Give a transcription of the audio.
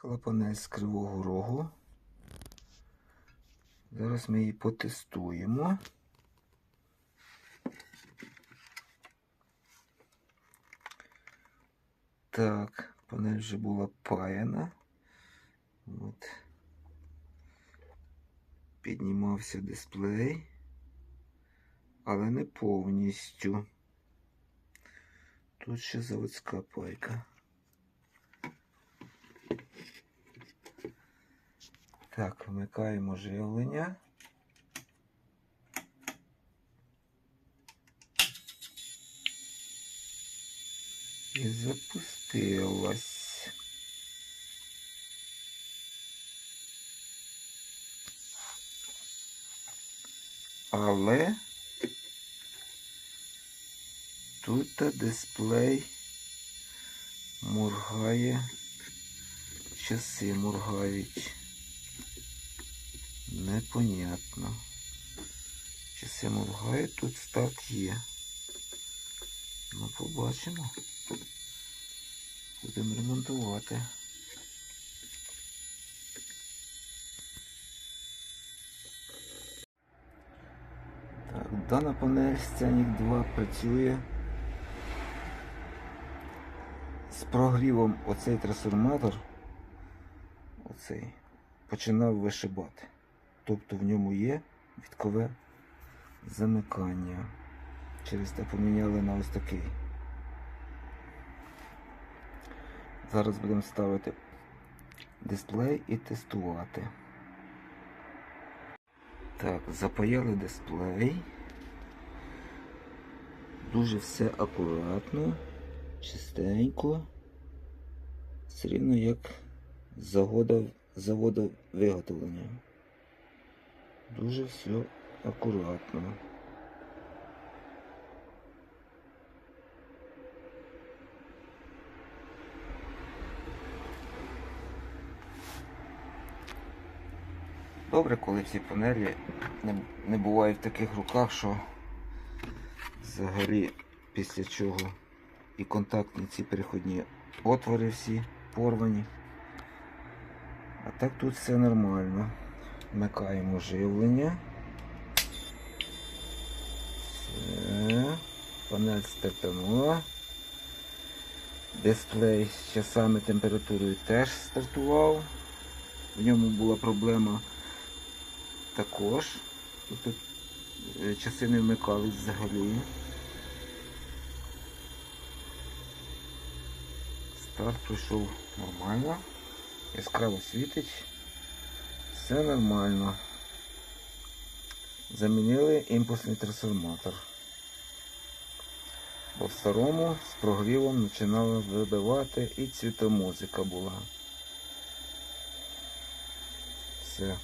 Приїхала панель з Кривого Рогу. Зараз ми її потестуємо. Так, панель вже була паяна. От. Піднімався дисплей, але не повністю. Тут ще заводська пайка. Так, вмикаємо живлення. І запустилась. Але тут дисплей моргає, часи моргають. Непонятно. Часи моргають, тут старт є. Ну, побачимо. Будемо ремонтувати. Так, дана панель Scenic 2 працює з прогрівом оцей трансформатор оцей починав вишибати. Тобто в ньому є відкове замикання. Через те поміняли на ось такий. Зараз будемо ставити дисплей і тестувати. Так, запаяли дисплей. Дуже все акуратно, чистенько. Все рівно як завода, завода виготовлення. Дуже все акуратно. Добре, коли ці панелі не, не бувають в таких руках, що взагалі після чого і контактні ці переходні отвори всі порвані. А так тут все нормально. Вмикаємо живлення. Все. Панель стартанула. Дисплей з часами температурою теж стартував. В ньому була проблема також. Тобто е, часи не вмикались взагалі. Старт пройшов нормально. Яскраво світить. Все нормально. Замінили імпульсний трансформатор. Бо в старому з прогрівом починала вибивати і цвітомузика була. Все.